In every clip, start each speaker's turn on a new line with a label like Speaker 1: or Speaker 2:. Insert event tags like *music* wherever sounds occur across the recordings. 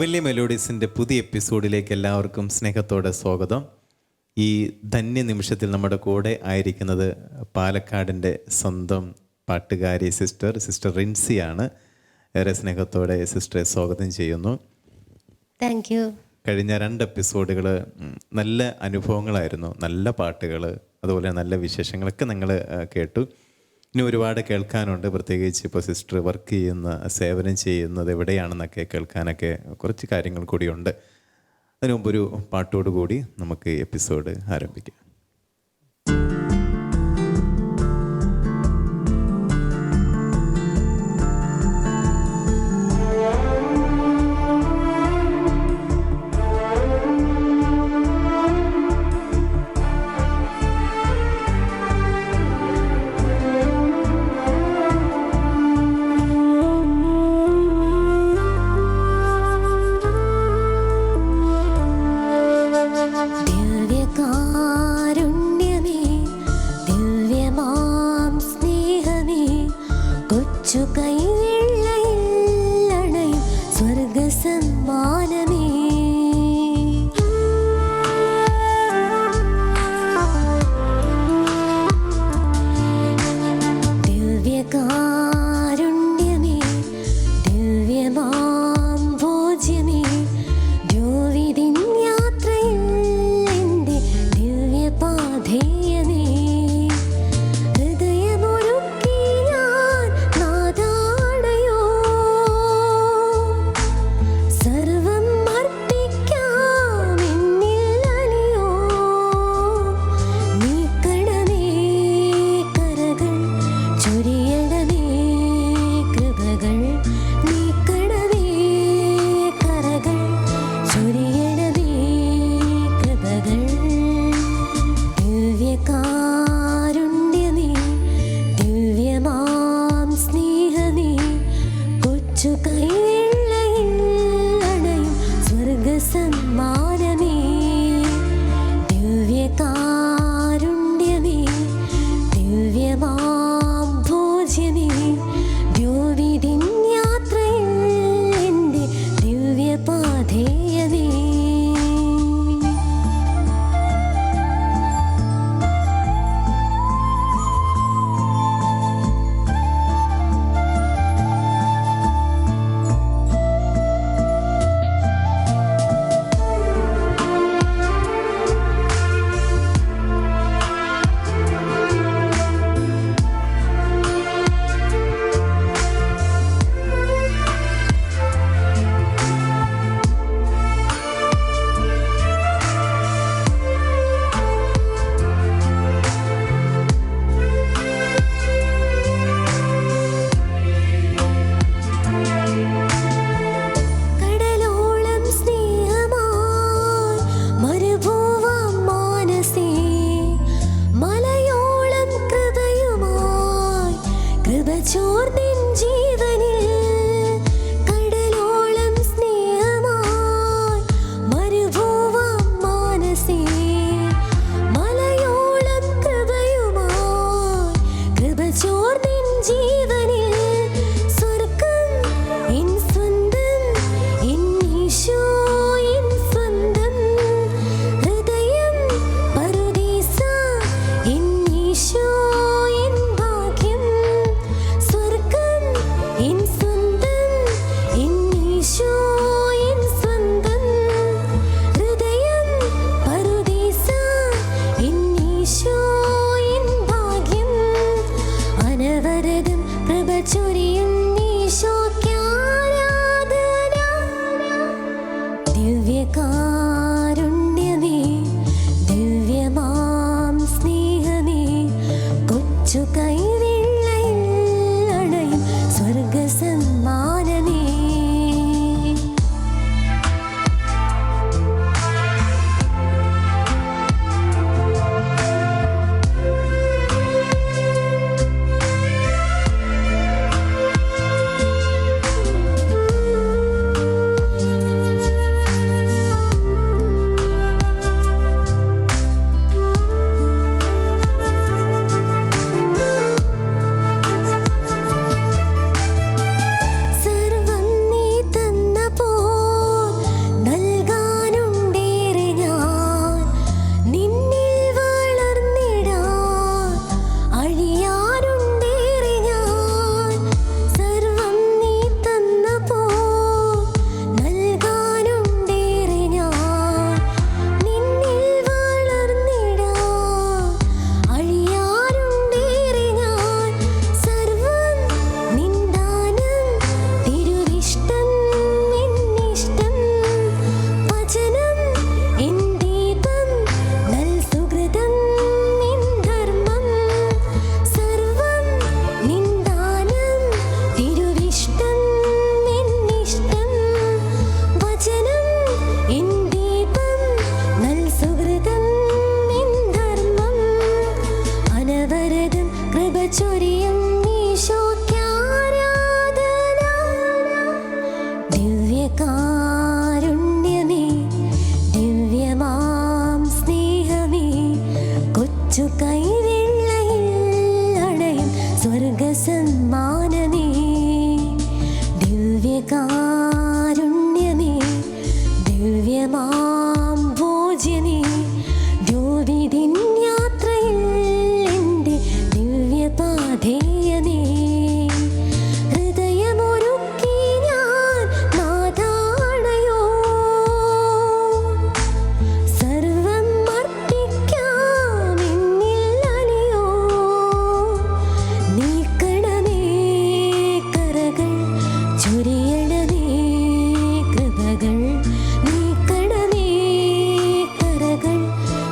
Speaker 1: Heavenly മെലോഡീസിന്റെ പുതിയ എപ്പിസോഡിലേക്ക് എല്ലാവർക്കും സ്നേഹത്തോടെ സ്വാഗതം. ഈ ധന്യ നിമിഷത്തിൽ നമ്മുടെ കൂടെ ആയിരിക്കുന്നത് പാലക്കാടിന്റെ സ്വന്തം പാട്ടുകാരി സിസ്റ്റർ സിസ്റ്റർ റിൻസിയാണ് ഏറെ സ്നേഹത്തോടെ സിസ്റ്ററെ സ്വാഗതം ചെയ്യുന്നു.
Speaker 2: താങ്ക് യു
Speaker 1: കഴിഞ്ഞ രണ്ട് എപ്പിസോഡുകൾ നല്ല അനുഭവങ്ങളായിരുന്നു. നല്ല പാട്ടുകൾ അതുപോലെ നല്ല വിശേഷങ്ങളൊക്കെ നിങ്ങൾ കേട്ടു. ഇനി ഒരുപാട് കേൾക്കാനുണ്ട്. പ്രത്യേകിച്ച് ഇപ്പോൾ സിസ്റ്റർ വർക്ക് ചെയ്യുന്ന സേവനം ചെയ്യുന്നത് എവിടെയാണെന്നൊക്കെ കേൾക്കാനൊക്കെ കുറച്ച് കാര്യങ്ങൾ കൂടിയുണ്ട്. അതിനുമുമ്പ് ഒരു പാട്ടോടുകൂടി നമുക്ക് എപ്പിസോഡ് ആരംഭിക്കാം. പ്രവരകം പ്രഭ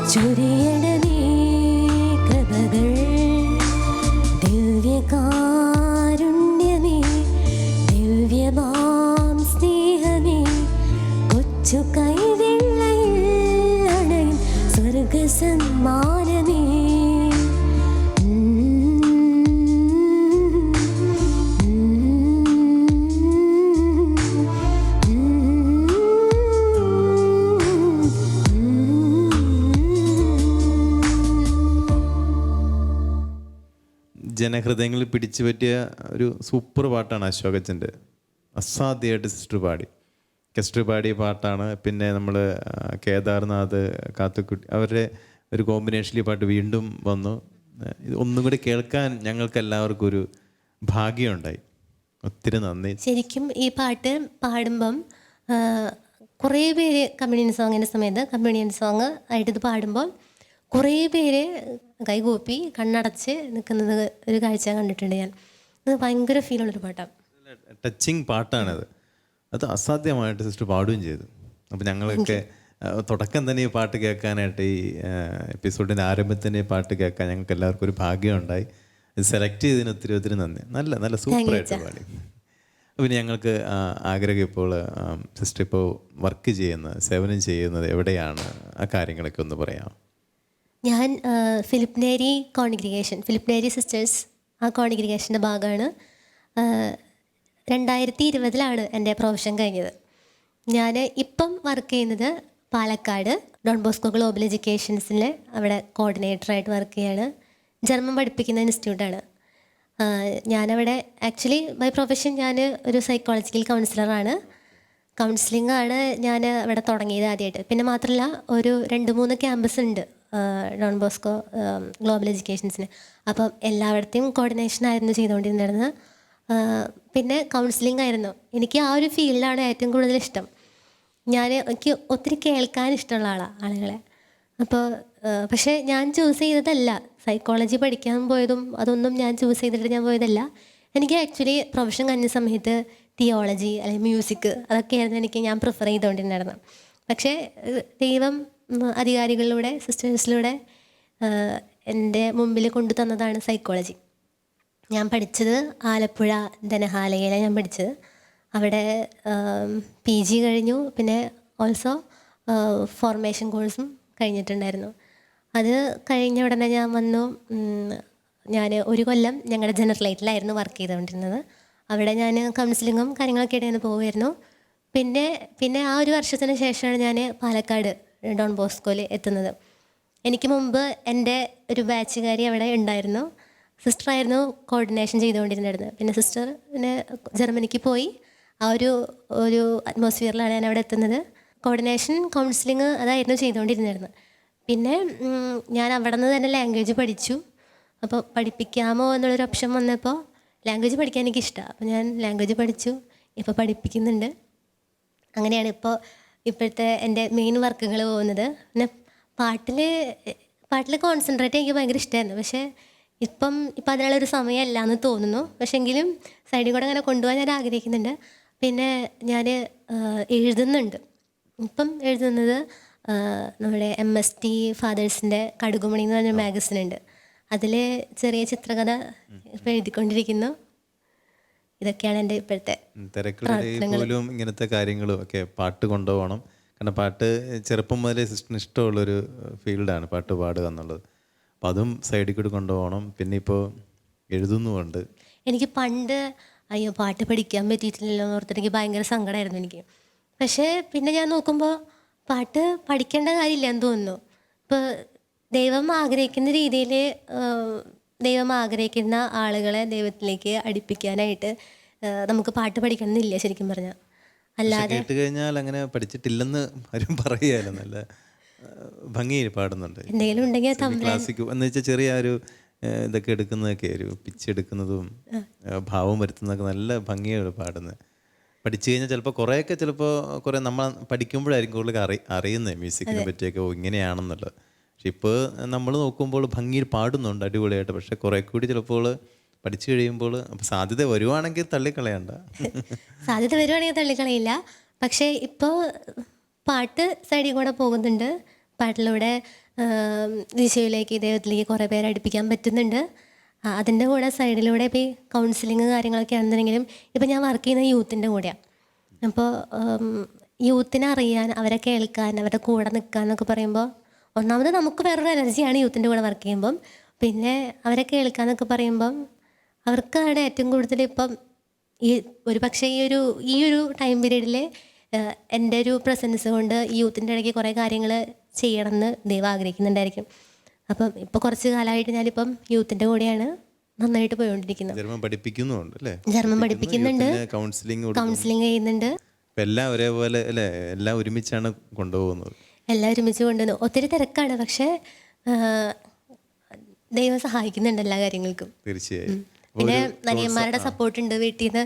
Speaker 1: Juliet.
Speaker 2: ജനഹൃദയങ്ങളിൽ പിടിച്ചു പറ്റിയ ഒരു സൂപ്പർ പാട്ടാണ് അശോകച്ചന്റെ. അസാധ്യമായിട്ട് സിസ്റ്റർ പാടി. കെസ്റ്റർ പാടിയ പാട്ടാണ്. പിന്നെ നമ്മൾ കേദാർനാഥ് കാത്തുക്കുട്ടി അവരുടെ ഒരു കോമ്പിനേഷനിൽ പാട്ട് വീണ്ടും വന്നു. ഇത് ഒന്നും കൂടി കേൾക്കാൻ ഞങ്ങൾക്ക് എല്ലാവർക്കും ഒരു ഭാഗ്യമുണ്ടായി. ഒത്തിരി നന്ദി.
Speaker 1: ശരിക്കും ഈ പാട്ട് പാടുമ്പം കുറേ പേര് കമ്മ്യൂണിയൻ സോങ്ങിന്റെ സമയത്ത് കമ്മ്യൂണിയൻ സോങ് ആയിട്ട് ഇത് പാടുമ്പോൾ കുറേ പേര് കൈകൂപ്പി കണ്ണടച്ച് നിൽക്കുന്നത് ഒരു കാഴ്ച കണ്ടിട്ടുണ്ട് ഞാൻ. അത് ഭയങ്കര ഫീലുള്ളൊരു പാട്ടാണ്.
Speaker 2: ടച്ചിങ് പാട്ടാണത്. അത് അസാധ്യമായിട്ട് സിസ്റ്റർ പാടുകയും ചെയ്തു. അപ്പം ഞങ്ങളൊക്കെ തുടക്കം തന്നെ ഈ പാട്ട് കേൾക്കാനായിട്ട് ഈ എപ്പിസോഡിന്റെ ആരംഭത്തിൽ തന്നെ ഈ പാട്ട് കേൾക്കാൻ ഞങ്ങൾക്ക് എല്ലാവർക്കും ഒരു ഭാഗ്യമുണ്ടായി സെലക്ട് ചെയ്തതിന് ഒത്തിരി ഒത്തിരി നന്ദി. നല്ല നല്ല സൂപ്പറായിട്ട് പാടി. പിന്നെ ഞങ്ങൾക്ക് ആഗ്രഹം ഇപ്പോൾ സിസ്റ്റർ ഇപ്പോൾ വർക്ക് ചെയ്യുന്നത് സേവനം ചെയ്യുന്നത് എവിടെയാണ്? ആ കാര്യങ്ങളൊക്കെ ഒന്ന് പറയാം
Speaker 1: ഞാൻ Philip Neri congregation Philip Neri sisters ആ കോൺഗ്രിഗേഷന്റെ ഭാഗമാണ്. രണ്ടായിരത്തി ഇരുപതിലാണ് എന്റെ പ്രൊഫഷൻ കഴിഞ്ഞത്. ഞാൻ ഇപ്പം വർക്ക് ചെയ്യുന്നത് പാലക്കാട് ഡോൺ ബോസ്കോ ഗ്ലോബൽ എഡ്യൂക്കേഷൻസിലെ അവിടെ കോർഡിനേറ്ററായിട്ട് വർക്ക് ചെയ്യാണ്. ജർമ്മൻ പഠിപ്പിക്കുന്ന ഇൻസ്റ്റിറ്റ്യൂട്ടാണ് ഞാനവിടെ ആക്ച്വലി ബൈ പ്രൊഫഷൻ ഞാൻ ഒരു സൈക്കോളജിക്കൽ കൗൺസിലറാണ് കൗൺസിലിംഗ് ആണ് ഞാൻ അവിടെ തുടങ്ങിയത് ആദ്യമായിട്ട് പിന്നെ മാത്രമല്ല ഒരു രണ്ട് മൂന്ന് ക്യാമ്പസ് ഉണ്ട്. ഡോൺ ബോസ്കോ ഗ്ലോബൽ എഡ്യൂക്കേഷൻസിന് അപ്പം എല്ലായിടത്തെയും കോർഡിനേഷൻ ആയിരുന്നു ചെയ്തുകൊണ്ടിരുന്നത്. പിന്നെ കൗൺസിലിംഗ് ആയിരുന്നു. എനിക്ക് ആ ഒരു ഫീൽഡാണ് ഏറ്റവും കൂടുതൽ ഇഷ്ടം. ഞാൻ എനിക്ക് ഒത്തിരി കേൾക്കാൻ ഇഷ്ടമുള്ള ആളാണ് ആളുകളെ. അപ്പോൾ പക്ഷേ ഞാൻ ചൂസ് ചെയ്തതല്ല. സൈക്കോളജി പഠിക്കാൻ പോയതും അതൊന്നും ഞാൻ ചൂസ് ചെയ്തിട്ട് ഞാൻ പോയതല്ല. എനിക്ക് ആക്ച്വലി പ്രൊഫഷൻ കഴിഞ്ഞ സമയത്ത് തിയോളജി അല്ലെങ്കിൽ മ്യൂസിക് അതൊക്കെയായിരുന്നു എനിക്ക് ഞാൻ പ്രിഫർ ചെയ്തുകൊണ്ടിരുന്നത്. പക്ഷേ ദൈവം അധികാരികളിലൂടെ സിസ്റ്റേഴ്സിലൂടെ എന്റെ മുമ്പിൽ കൊണ്ടു തന്നതാണ് സൈക്കോളജി ഞാൻ പഠിച്ചത് ആലപ്പുഴ ധനഹാലയിലാണ് ഞാൻ പഠിച്ചത്. അവിടെ പി ജി കഴിഞ്ഞു. പിന്നെ ഓൾസോ ഫോർമേഷൻ കോഴ്സും കഴിഞ്ഞിട്ടുണ്ടായിരുന്നു. അത് കഴിഞ്ഞ ഉടനെ ഞാൻ വന്നു. ഞാൻ ഒരു കൊല്ലം ഞങ്ങളുടെ ജനറലൈറ്റിലായിരുന്നു വർക്ക് ചെയ്തുകൊണ്ടിരുന്നത്. അവിടെ ഞാൻ കൗൺസിലിങ്ങും കാര്യങ്ങളൊക്കെ ആയിട്ട് പോകുമായിരുന്നു പിന്നെ പിന്നെ ആ ഒരു വർഷത്തിന് ശേഷമാണ് ഞാൻ പാലക്കാട് ഡോൺ ബോസ്കോയിൽ എത്തുന്നത്. എനിക്ക് മുമ്പ് എന്റെ ഒരു ബാച്ചുകാരി അവിടെ ഉണ്ടായിരുന്നു. സിസ്റ്ററായിരുന്നു കോർഡിനേഷൻ ചെയ്തുകൊണ്ടിരുന്നിരുന്നത്. പിന്നെ സിസ്റ്റർ പിന്നെ ജർമ്മനിക്ക് പോയി. ആ ഒരു ഒരു അറ്റ്മോസ്ഫിയറിലാണ് ഞാൻ അവിടെ എത്തുന്നത്. കോർഡിനേഷൻ കൗൺസിലിംഗ് അതായിരുന്നു ചെയ്തുകൊണ്ടിരുന്നിരുന്നത് പിന്നെ ഞാൻ അവിടെ നിന്ന് തന്നെ ലാംഗ്വേജ് പഠിച്ചു. അപ്പോൾ പഠിപ്പിക്കാമോ എന്നുള്ളൊരു ഓപ്ഷൻ വന്നപ്പോൾ ലാംഗ്വേജ് പഠിക്കാൻ എനിക്കിഷ്ടമാണ് അപ്പോൾ ഞാൻ ലാംഗ്വേജ് പഠിച്ചു. ഇപ്പോൾ പഠിപ്പിക്കുന്നുണ്ട്. അങ്ങനെയാണ് ഇപ്പോൾ ഇപ്പോഴത്തെ എന്റെ മെയിൻ വർക്കുകൾ പോകുന്നത്. പിന്നെ പാട്ടിൽ പാട്ടിൽ കോൺസെൻട്രേറ്റ് എനിക്ക് ഭയങ്കര ഇഷ്ടമായിരുന്നു പക്ഷേ ഇപ്പം ഇപ്പം അതിനുള്ളൊരു സമയമല്ല എന്ന് തോന്നുന്നു. പക്ഷേ എങ്കിലും സൈഡിൽ കൂടെ അങ്ങനെ കൊണ്ടുപോകാൻ ഞാൻ ആഗ്രഹിക്കുന്നുണ്ട്. പിന്നെ ഞാൻ എഴുതുന്നുണ്ട്. ഇപ്പം എഴുതുന്നത് നമ്മുടെ എം എസ് ടി ഫാദേഴ്സിന്റെ കടുകുമണി എന്ന് പറഞ്ഞൊരു മാഗസിൻ ഉണ്ട്. അതിൽ ചെറിയ ചിത്രകഥ ഇപ്പം എഴുതിക്കൊണ്ടിരിക്കുന്നു. ഇതൊക്കെയാണ് എന്റെ ഇപ്പോഴത്തെ
Speaker 2: തിരക്കുകളും പോലും ഇങ്ങനത്തെ കാര്യങ്ങളും ഒക്കെ പാട്ട് കൊണ്ടുപോകണം. കാരണം പാട്ട് ചെറുപ്പം മുതലേ സിസ്റ്ററിന് ഇഷ്ടമുള്ളൊരു ഫീൽഡാണ് പാട്ട് പാടുക എന്നുള്ളത്. അപ്പം അതും സൈഡിൽ കൂടി കൊണ്ടുപോകണം. പിന്നെ ഇപ്പോൾ എഴുതുന്നുമുണ്ട്.
Speaker 1: എനിക്ക് പണ്ട് അയ്യോ പാട്ട് പഠിക്കാൻ പറ്റിയിട്ടില്ലല്ലോ എന്ന് ഓർത്തിട്ട് എനിക്ക് ഭയങ്കര സങ്കടമായിരുന്നു എനിക്ക്. പക്ഷേ പിന്നെ ഞാൻ നോക്കുമ്പോൾ പാട്ട് പഠിക്കേണ്ട കാര്യമില്ല എന്ന് തോന്നുന്നു. ഇപ്പോൾ ദൈവം ആഗ്രഹിക്കുന്ന രീതിയിൽ ദൈവം ആഗ്രഹിക്കുന്ന ആളുകളെ ദൈവത്തിലേക്ക് അടുപ്പിക്കാനായിട്ട് നമുക്ക് പാട്ട് പഠിക്കണമെന്നില്ല ശരിക്കും പറഞ്ഞാൽ അല്ലാതെ
Speaker 2: കേട്ട് കഴിഞ്ഞാൽ അങ്ങനെ പഠിച്ചിട്ടില്ലെന്ന് ആരും പറയുകയല്ല നല്ല ഭംഗിയിൽ പാടുന്നുണ്ട്.
Speaker 1: എന്തെങ്കിലും ഉണ്ടെങ്കിൽ
Speaker 2: ക്ലാസിക് എന്ന് വെച്ചാൽ ചെറിയ ഒരു ഇതൊക്കെ എടുക്കുന്നതൊക്കെ ഒരു പിച്ച് എടുക്കുന്നതും ഭാവം വരുത്തുന്നതൊക്കെ നല്ല ഭംഗിയാണ് പാടുന്നത്. പഠിച്ചു കഴിഞ്ഞാൽ ചിലപ്പോൾ കുറേയൊക്കെ ചിലപ്പോൾ കുറേ നമ്മൾ പഠിക്കുമ്പോഴായിരിക്കും കൂടുതൽ അറി അറിയുന്നത് മ്യൂസിക്കിനെ പറ്റിയൊക്കെ ഇങ്ങനെയാണെന്നുള്ളത്. പക്ഷെ ഇപ്പോൾ നമ്മൾ നോക്കുമ്പോൾ ഭംഗിയിൽ പാടുന്നുണ്ട് അടിപൊളിയായിട്ട്. പക്ഷെ കുറെ കൂടി ചിലപ്പോൾ പഠിച്ചു കഴിയുമ്പോൾ അപ്പോൾ സാധ്യത വരുവാണെങ്കിൽ തള്ളിക്കളയണ്ട. *laughs*
Speaker 1: സാധ്യത വരുവാണെങ്കിൽ തള്ളിക്കളയില്ല. പക്ഷേ ഇപ്പോൾ പാട്ട് സൈഡിൽ കൂടെ പോകുന്നുണ്ട്. പാട്ടിലൂടെ ദിശയിലേക്ക് ദൈവത്തിലേക്ക് കുറേ പേരെ അടുപ്പിക്കാൻ പറ്റുന്നുണ്ട്. അതിന്റെ കൂടെ സൈഡിലൂടെ ഇപ്പോൾ ഈ കൗൺസിലിങ് കാര്യങ്ങളൊക്കെ ആണെന്നുണ്ടെങ്കിലും ഇപ്പോൾ ഞാൻ വർക്ക് ചെയ്യുന്ന യൂത്തിന്റെ കൂടെയാണ്. അപ്പോൾ യൂത്തിനെ അറിയാൻ അവരെ കേൾക്കാൻ അവരുടെ കൂടെ നിൽക്കാൻ എന്നൊക്കെ പറയുമ്പോൾ ഒന്നാമത് നമുക്ക് വേറൊരു എനർജിയാണ് യൂത്തിന്റെ കൂടെ വർക്ക് ചെയ്യുമ്പം. പിന്നെ അവരെ കേൾക്കാൻ എന്നൊക്കെ പറയുമ്പം അവർക്കാണ് ഏറ്റവും കൂടുതൽ ഇപ്പം ഈ ഒരു പക്ഷേ ഈ ഒരു ഈ ഒരു ടൈം പീരീഡിൽ എന്റെ ഒരു പ്രസൻസ് കൊണ്ട് ഈ യൂത്തിന്റെ ഇടയ്ക്ക് കുറേ കാര്യങ്ങൾ ചെയ്യണമെന്ന് ദൈവം ആഗ്രഹിക്കുന്നുണ്ടായിരിക്കും. അപ്പം ഇപ്പോൾ കുറച്ച് കാലമായിട്ട് ഞാനിപ്പം യൂത്തിന്റെ കൂടെയാണ് നന്നായിട്ട് പോയിക്കൊണ്ടിരിക്കുന്നത്.
Speaker 2: ജർമ്മൻ പഠിപ്പിക്കുന്നുണ്ട് അല്ലേ?
Speaker 1: ജർമ്മൻ പഠിപ്പിക്കുന്നുണ്ട്.
Speaker 2: കൗൺസിലിംഗ്
Speaker 1: കൗൺസിലിംഗ് ചെയ്യുന്നുണ്ട്.
Speaker 2: എല്ലാം ഒരേപോലെ അല്ലേ? എല്ലാം ഒരുമിച്ചാണ് കൊണ്ടുപോകുന്നത്.
Speaker 1: എല്ലാം ഒരുമിച്ച് കൊണ്ടുവന്നു ഒത്തിരി തിരക്കാണ് പക്ഷേ ദൈവം സഹായിക്കുന്നുണ്ട് എല്ലാ കാര്യങ്ങൾക്കും.
Speaker 2: തീർച്ചയായും.
Speaker 1: പിന്നെ നനിയന്മാരുടെ സപ്പോർട്ട് ഉണ്ട് വീട്ടിൽ നിന്ന്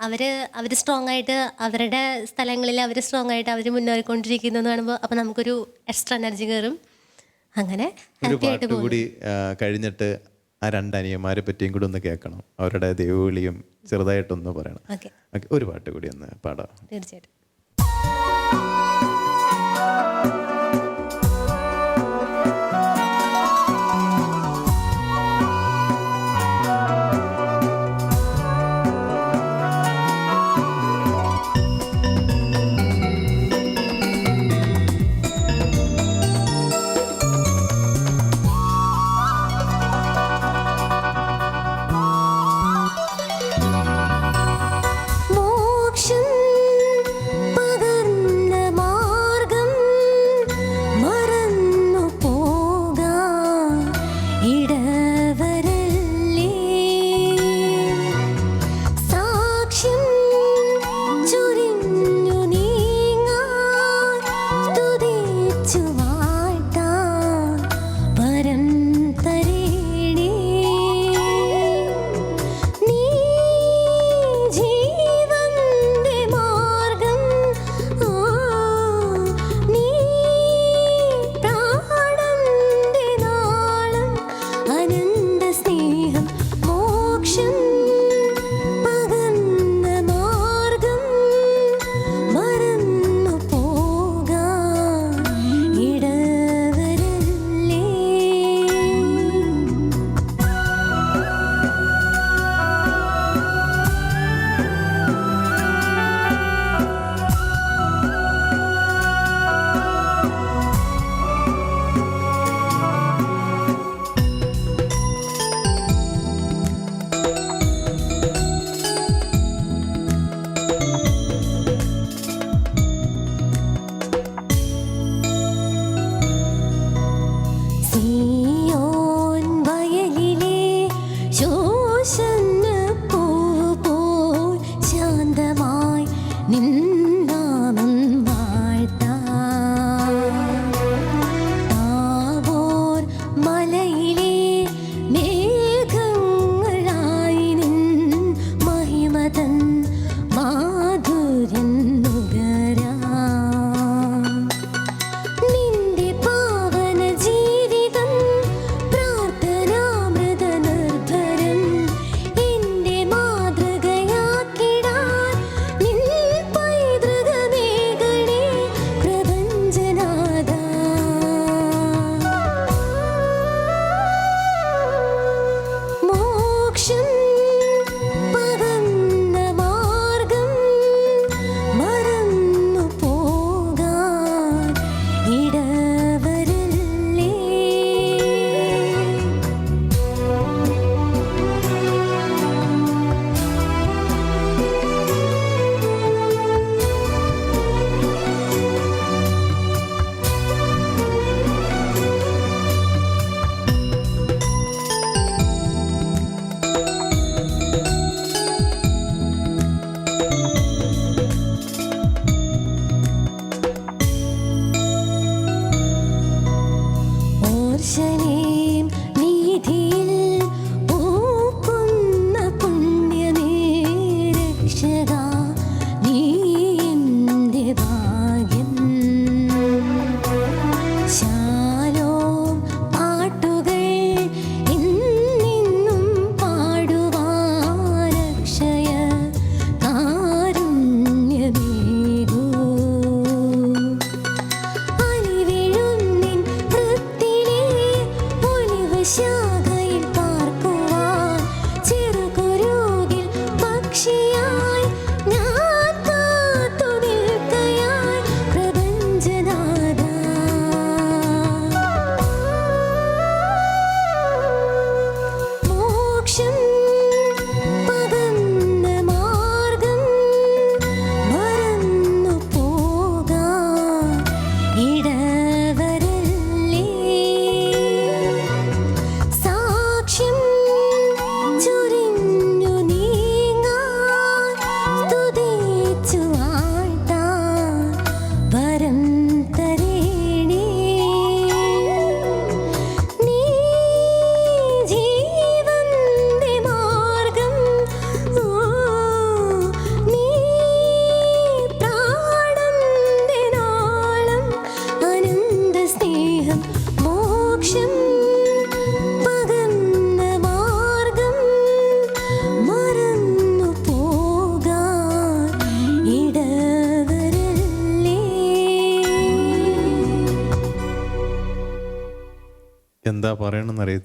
Speaker 1: അവർ അവർ സ്ട്രോങ് ആയിട്ട് അവരുടെ സ്ഥലങ്ങളിൽ അവർ സ്ട്രോങ് ആയിട്ട് അവർ മുന്നേറിക്കൊണ്ടിരിക്കുന്നു കാണുമ്പോൾ അപ്പൊ നമുക്കൊരു എക്സ്ട്രാ എനർജി കയറും അങ്ങനെ
Speaker 2: ഒരു പാട്ട് കൂടി കഴിഞ്ഞിട്ട് ആ രണ്ട് അനിയന്മാരെ പറ്റിയും കൂടി ഒന്ന് കേൾക്കണം. അവരുടെ ദൈവവിളിയും ചെറുതായിട്ടൊന്ന് പറയണം. ഒരു പാട്ട് കൂടി ഒന്ന് പാടാം.
Speaker 1: തീർച്ചയായിട്ടും.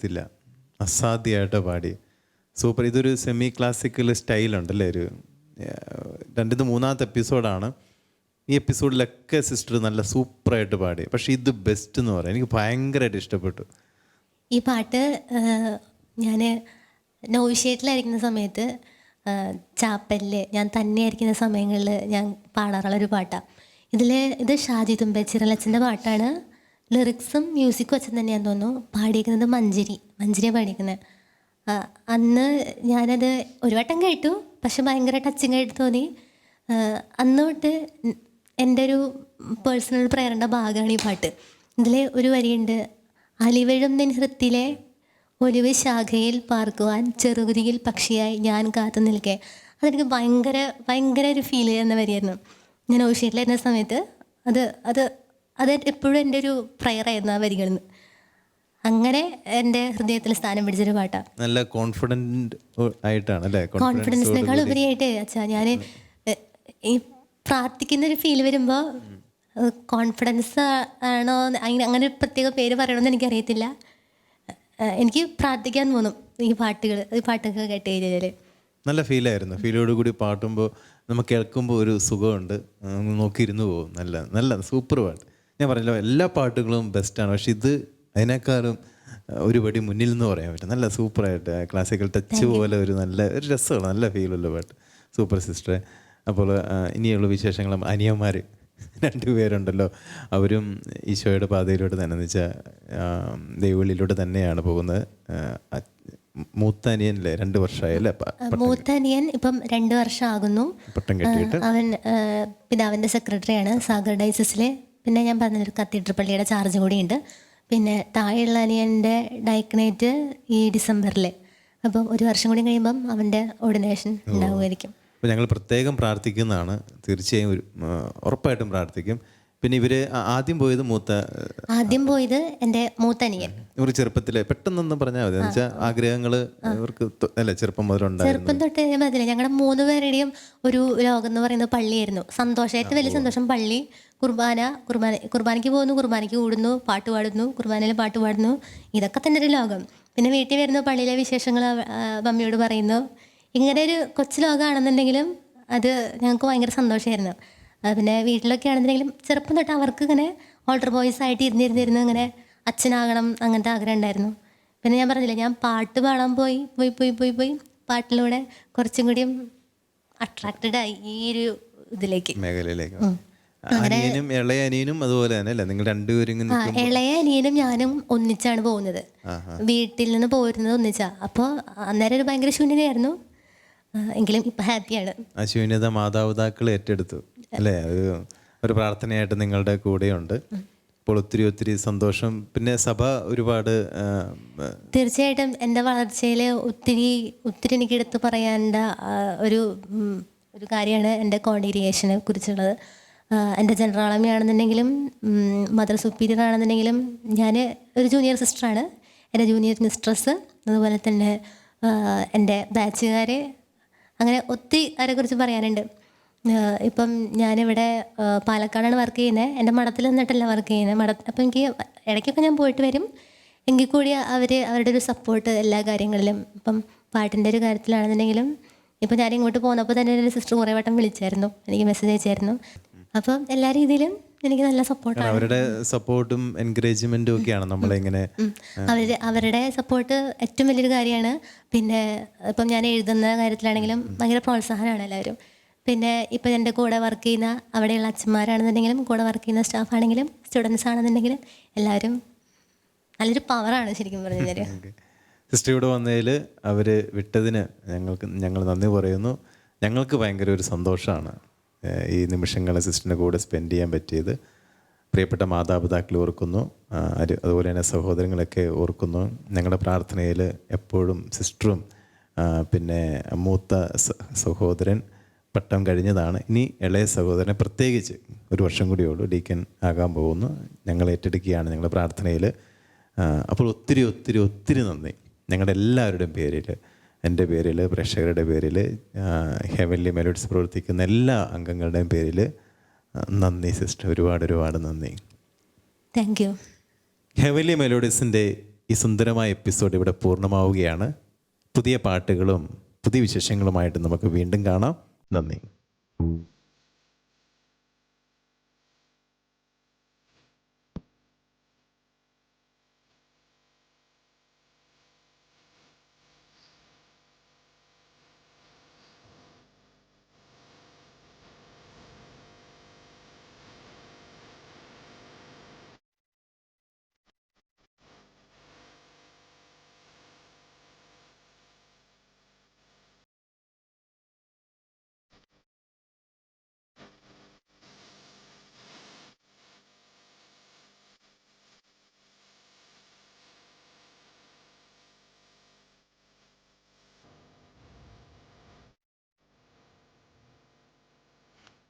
Speaker 2: അറിയത്തില്ല അസാധ്യമായിട്ട് പാടി. സൂപ്പർ. ഇതൊരു സെമി ക്ലാസിക്കൽ സ്റ്റൈലുണ്ടല്ലേ ഒരു രണ്ടിത് മൂന്നാമത്തെ എപ്പിസോഡാണ് ഈ എപ്പിസോഡിലൊക്കെ സിസ്റ്റർ നല്ല സൂപ്പറായിട്ട് പാടി. പക്ഷെ ഇത് ബെസ്റ്റ് എന്ന് പറയാം. എനിക്ക് ഭയങ്കരമായിട്ട് ഇഷ്ടപ്പെട്ടു.
Speaker 1: ഈ പാട്ട് ഞാൻ നോവിഷേറ്റിലായിരിക്കുന്ന സമയത്ത് ചാപ്പലിൽ ഞാൻ തന്നെയായിരിക്കുന്ന സമയങ്ങളിൽ ഞാൻ പാടാറുള്ള ഒരു പാട്ടാണ് ഇതിൽ ഇത് ഷാജി തുമ്പച്ചിറലച്ചന്റെ പാട്ടാണ്. ലിറിക്സും മ്യൂസിക്കും അച്ഛൻ തന്നെയാന്ന് തോന്നുന്നു. പാടിയിരിക്കുന്നത് മഞ്ജരി. മഞ്ചരിയാണ് പാടിയിരിക്കുന്നത് അന്ന് ഞാനത് ഒരു വട്ടം കേട്ടു. പക്ഷെ ഭയങ്കര ടച്ചിങ് ആയിട്ട് തോന്നി. അന്ന് തൊട്ട് എന്റെ ഒരു പേഴ്സണൽ പ്രേരണ ഭാഗമാണ് ഈ പാട്ട്. ഇതിൽ ഒരു വരിയുണ്ട്. അലിവഴും നിൻ ഹൃത്തിലെ ഒലിവ് ശാഖയിൽ പാർക്കുവാൻ ചെറുകുതിയിൽ പക്ഷിയായി ഞാൻ കാത്തു നിൽക്കെ. അതെനിക്ക് ഭയങ്കര ഭയങ്കര ഒരു ഫീൽ ചെയ്യുന്ന വരിയായിരുന്നു. ഞാൻ ഓഷ്യത്തിലായിരുന്ന സമയത്ത് അത് അത് അത് എപ്പോഴും എന്റെ ഒരു പ്രയറായിരുന്നു ആ വരികളിൽ നിന്ന്. അങ്ങനെ എന്റെ ഹൃദയത്തിൽ സ്ഥാനം പിടിച്ചൊരു പാട്ടാണ്
Speaker 2: നല്ല കോൺഫിഡന്റ് ആയിട്ടാണ് അല്ലേ?
Speaker 1: കോൺഫിഡൻസിനേക്കാൾ ഉപരിയായിട്ട് അച്ഛാ. ഞാൻ ഈ പ്രാർത്ഥിക്കുന്ന ഒരു ഫീൽ വരുമ്പോൾ കോൺഫിഡൻസ് ആണോ അങ്ങനെ അങ്ങനെ ഒരു പ്രത്യേക പേര് പറയണമെന്ന് എനിക്കറിയത്തില്ല. എനിക്ക് പ്രാർത്ഥിക്കാൻ തോന്നും ഈ പാട്ടുകൾ ഈ പാട്ടൊക്കെ കേട്ട് കഴിഞ്ഞാൽ
Speaker 2: നല്ല ഫീലായിരുന്നു ഫീലോട് കൂടി പാട്ടുമ്പോൾ നമുക്ക് കേൾക്കുമ്പോൾ ഒരു സുഖമുണ്ട്. നോക്കിയിരുന്ന് പോകും. നല്ല നല്ല സൂപ്പർ പാട്ട്. ഞാൻ പറഞ്ഞല്ലോ എല്ലാ പാട്ടുകളും ബെസ്റ്റാണ് പക്ഷെ ഇത് അതിനേക്കാളും ഒരുപടി ഒരു മുന്നിൽ നിന്ന് പറയാൻ പറ്റും. നല്ല സൂപ്പറായിട്ട് ക്ലാസിക്കൽ ടച്ച് പോലെ ഒരു നല്ല ഒരു രസമാണ് നല്ല ഫീലുള്ള പാട്ട്. സൂപ്പർ സിസ്റ്ററെ അപ്പോൾ ഇനിയുള്ള വിശേഷങ്ങളും അനിയന്മാർ *laughs* രണ്ടുപേരുണ്ടല്ലോ അവരും ഈശോയുടെ പാതയിലൂടെ തന്നെ എന്ന് വെച്ചാൽ ദൈവളിയിലൂടെ തന്നെയാണ് പോകുന്നത്. ആ, അ- മൂത്ത അനിയനല്ലേ രണ്ട് വർഷമായല്ലേ
Speaker 1: മൂത്തനിയൻ ഇപ്പം രണ്ട് വർഷം ആകുന്നു അവൻ പിതാവിന്റെ സെക്രട്ടറിയാണ് സാഗർ ഡൈസസിൽ പിന്നെ ഞാൻ പറഞ്ഞൊരു കത്തീഡ്രൽ പള്ളിയുടെ ചാർജ് കൂടിയുണ്ട്. പിന്നെ താഴെയുള്ള അനിയന്റെ ഡയക്കനേറ്റ് ഈ ഡിസംബറിൽ അപ്പം ഒരു വർഷം കൂടി കഴിയുമ്പം അവന്റെ ഓർഡിനേഷൻ ഉണ്ടാവുമായിരിക്കും.
Speaker 2: അപ്പോൾ ഞങ്ങൾ പ്രത്യേകം പ്രാർത്ഥിക്കുന്നതാണ്. തീർച്ചയായും ഒരു ഉറപ്പായിട്ടും പ്രാർത്ഥിക്കും. പിന്നെ ഇവർ ആദ്യം പോയത് മൂത്ത
Speaker 1: ആദ്യം പോയത് എന്റെ മൂത്തനിയൻ
Speaker 2: ഇവർ ചെറുപ്പത്തിലെ പെട്ടെന്നൊന്നും പറഞ്ഞാൽ മതി. ആഗ്രഹങ്ങൾ വെച്ചാൽ ആഗ്രഹങ്ങൾ ഇവർക്ക് അല്ലെ ചെറുപ്പം മുതലുണ്ടായിരുന്നു
Speaker 1: ചെറുപ്പം തൊട്ട് ഞാൻ ഞങ്ങളുടെ മൂന്ന് പേരുടെയും ഒരു ലോകം എന്ന് പറയുന്നത് പള്ളിയായിരുന്നു. സന്തോഷം ഏറ്റവും വലിയ സന്തോഷം പള്ളി കുർബാന കുർബാന കുർബാനയ്ക്ക് പോകുന്നു കുർബാനയ്ക്ക് കൂടുന്നു പാട്ട് പാടുന്നു കുർബാനയിൽ പാട്ട് പാടുന്നു. ഇതൊക്കെ തന്നെ ഒരു ലോകം. പിന്നെ വീട്ടിൽ വരുന്നു പള്ളിയിലെ വിശേഷങ്ങൾ മമ്മിയോട് പറയുന്നു. ഇങ്ങനെ ഒരു കൊച്ചു ലോകമാണെന്നുണ്ടെങ്കിലും അത് ഞങ്ങൾക്ക് ഭയങ്കര സന്തോഷമായിരുന്നു. പിന്നെ വീട്ടിലൊക്കെ ആണെന്നുണ്ടെങ്കിലും ചെറുപ്പം തൊട്ട് അവർക്ക് ഇങ്ങനെ ഓൾട്ടർ ബോയ്സ് ആയിട്ട് ഇരുന്നിരുന്നിരുന്ന് ഇങ്ങനെ അച്ഛനാകണം അങ്ങനത്തെ ആഗ്രഹം ഉണ്ടായിരുന്നു. പിന്നെ ഞാൻ പറഞ്ഞില്ല ഞാൻ പാട്ട് പാടാൻ പോയി പോയി പോയി പോയി പോയി പാട്ടിലൂടെ കുറച്ചും കൂടിയും അട്രാക്റ്റഡ് ആയി ഈ ഒരു ഇതിലേക്ക്.
Speaker 2: മേഖലയിലേക്ക്. അനിയനും ഇളയ അനിയനും അതുപോലെ തന്നെ അല്ലേ? നിങ്ങൾ രണ്ടുപേരും ഇങ്ങനെ
Speaker 1: ഇളയ അനിയനും ഞാനും ഒന്നിച്ചാണ് പോകുന്നത്. വീട്ടിൽ നിന്ന് പോരുന്നത് ഒന്നിച്ചാ. അപ്പോൾ അന്നേരം ഒരു ഭയങ്കര ശൂന്യതയായിരുന്നു. ആ, എങ്കിലും ഇപ്പം ഹാപ്പിയാണ്.
Speaker 2: ശൂന്യത മാതാപിതാക്കൾ ഏറ്റെടുത്തു. അല്ലേ? അത് ഒരു പ്രാർത്ഥനയായിട്ട് നിങ്ങളുടെ കൂടെയുണ്ട്. ഇപ്പോൾ ഒത്തിരി ഒത്തിരി സന്തോഷം. പിന്നെ സഭ ഒരുപാട് ആ, ആ,
Speaker 1: തീർച്ചയായിട്ടും എന്റെ വളർച്ചയിൽ ഒത്തിരി ഒത്തിരി എനിക്ക് എടുത്തു പറയേണ്ട ആ, ഒരു ഉം, ഒരു കാര്യമാണ് എന്റെ കോൺഗ്രിഗേഷനെ കുറിച്ചുള്ളത്. എന്റെ ജനറൽ ആണെന്നുണ്ടെങ്കിലും മദർ സുപ്പീരിയർ ആണെന്നുണ്ടെങ്കിലും ഞാൻ ഒരു ജൂനിയർ സിസ്റ്ററാണ്. എന്റെ ജൂനിയർ മിസ്ട്രസ് അതുപോലെ തന്നെ എന്റെ ബാച്ചുകാർ അങ്ങനെ ഒത്തിരി അവരെക്കുറിച്ച് പറയാനുണ്ട്. ഇപ്പം ഞാനിവിടെ പാലക്കാടാണ് വർക്ക് ചെയ്യുന്നത്. എന്റെ മഠത്തിൽ നിന്നിട്ടല്ല വർക്ക് ചെയ്യുന്നത്. മഠ അപ്പം എനിക്ക് ഇടയ്ക്കൊക്കെ ഞാൻ പോയിട്ട് വരും. എങ്കിൽ കൂടി അവർ അവരുടെ ഒരു സപ്പോർട്ട് എല്ലാ കാര്യങ്ങളിലും ഇപ്പം പാട്ടിന്റെ ഒരു കാര്യത്തിലാണെന്നുണ്ടെങ്കിലും ഇപ്പം ഞാൻ ഇങ്ങോട്ട് പോന്നപ്പോൾ തന്നെ എന്റെ സിസ്റ്റർ കുറേ വട്ടം വിളിച്ചായിരുന്നു. എനിക്ക് മെസ്സേജ് അയച്ചായിരുന്നു. അപ്പം എല്ലാ രീതിയിലും എനിക്ക് നല്ല സപ്പോർട്ടാണ്
Speaker 2: അവരുടെ സപ്പോർട്ടും എൻകറേജ്മെന്റും ഒക്കെയാണ് നമ്മളിങ്ങനെ
Speaker 1: അവർ അവരുടെ സപ്പോർട്ട് ഏറ്റവും വലിയൊരു കാര്യമാണ്. പിന്നെ ഇപ്പം ഞാൻ എഴുതുന്ന കാര്യത്തിലാണെങ്കിലും ഭയങ്കര പ്രോത്സാഹനമാണ് എല്ലാവരും. പിന്നെ ഇപ്പം എന്റെ കൂടെ വർക്ക് ചെയ്യുന്ന അവിടെയുള്ള അച്ഛന്മാരാണെന്നുണ്ടെങ്കിലും കൂടെ വർക്ക് ചെയ്യുന്ന സ്റ്റാഫ് ആണെങ്കിലും സ്റ്റുഡൻസ് ആണെന്നുണ്ടെങ്കിലും എല്ലാവരും നല്ലൊരു പവറാണ് ശരിക്കും പറഞ്ഞു കഴിഞ്ഞാൽ
Speaker 2: സിസ്റ്റർ ഇവിടെ വന്നതിൽ അവർ വിട്ടതിന് ഞങ്ങൾക്ക് ഞങ്ങൾ നന്ദി പറയുന്നു. ഞങ്ങൾക്ക് ഭയങ്കര ഒരു സന്തോഷമാണ്. ഈ നിമിഷങ്ങൾ സിസ്റ്ററിന്റെ കൂടെ സ്പെൻഡ് ചെയ്യാൻ പറ്റിയത്. പ്രിയപ്പെട്ട മാതാപിതാക്കൾ ഓർക്കുന്നു. അതുപോലെ തന്നെ സഹോദരങ്ങളൊക്കെ ഓർക്കുന്നു. ഞങ്ങളുടെ പ്രാർത്ഥനയിൽ എപ്പോഴും സിസ്റ്ററും പിന്നെ മൂത്ത സഹോദരൻ പട്ടം കഴിഞ്ഞതാണ്. ഇനി ഇളയ സഹോദരനെ പ്രത്യേകിച്ച് ഒരു വർഷം കൂടിയേ ഉള്ളൂ ഡീക്കൻ ആകാൻ പോകുന്നു. ഞങ്ങൾ ഏറ്റെടുക്കുകയാണ് ഞങ്ങളുടെ പ്രാർത്ഥനയിൽ. അപ്പോൾ ഒത്തിരി ഒത്തിരി ഒത്തിരി നന്ദി. ഞങ്ങളുടെ എല്ലാവരുടെയും പേരിൽ എന്റെ പേരിൽ പ്രേക്ഷകരുടെ പേരിൽ ഹെവൻലി മെലഡ്സ് പ്രവർത്തിക്കുന്ന എല്ലാ അംഗങ്ങളുടെയും പേരിൽ നന്ദി സിസ്റ്റർ. ഒരുപാട് ഒരുപാട് നന്ദി.
Speaker 1: താങ്ക് യു
Speaker 2: ഹെവൻലി മെലോഡീസിന്റെ ഈ സുന്ദരമായ എപ്പിസോഡ് ഇവിടെ പൂർണമാവുകയാണ്. പുതിയ പാട്ടുകളും പുതിയ വിശേഷങ്ങളുമായിട്ട് നമുക്ക് വീണ്ടും കാണാം. നന്ദി.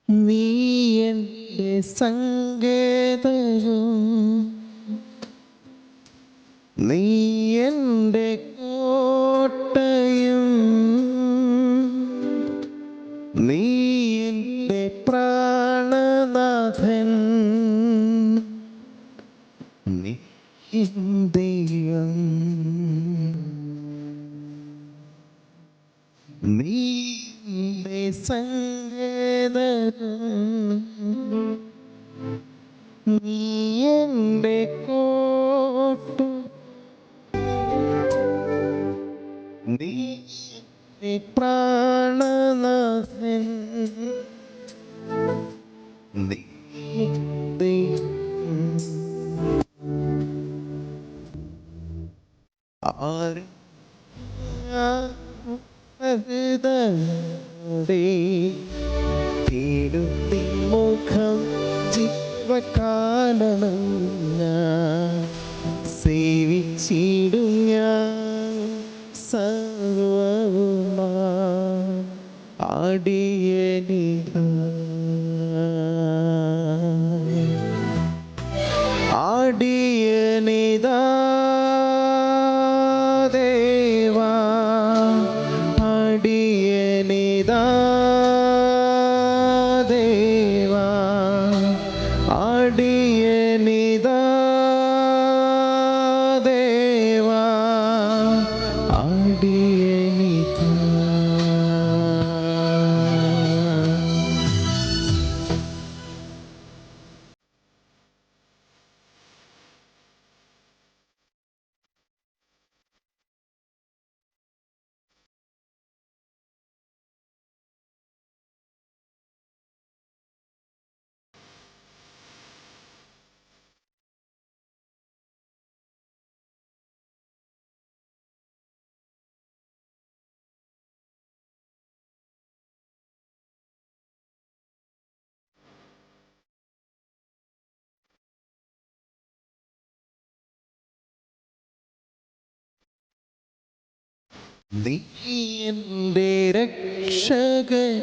Speaker 3: നീ എന്റെ സങ്കേതവും നീ പ്രാണനാഥൻ. the നീ എന്റെ രക്ഷകൻ.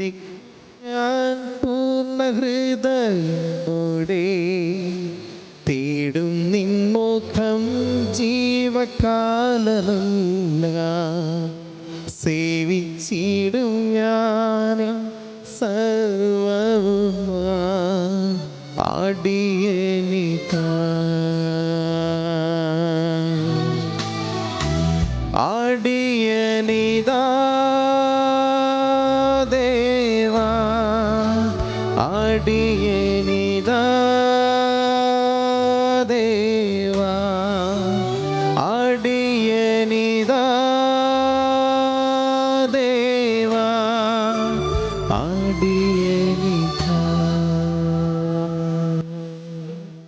Speaker 3: ഞാൻ പൂർണഹൃദയോടെ തേടും നിൻമുഖം ജീവകാലമല്ല. സേവിച്ചിടും ഞാൻ സർവ പാടിയേ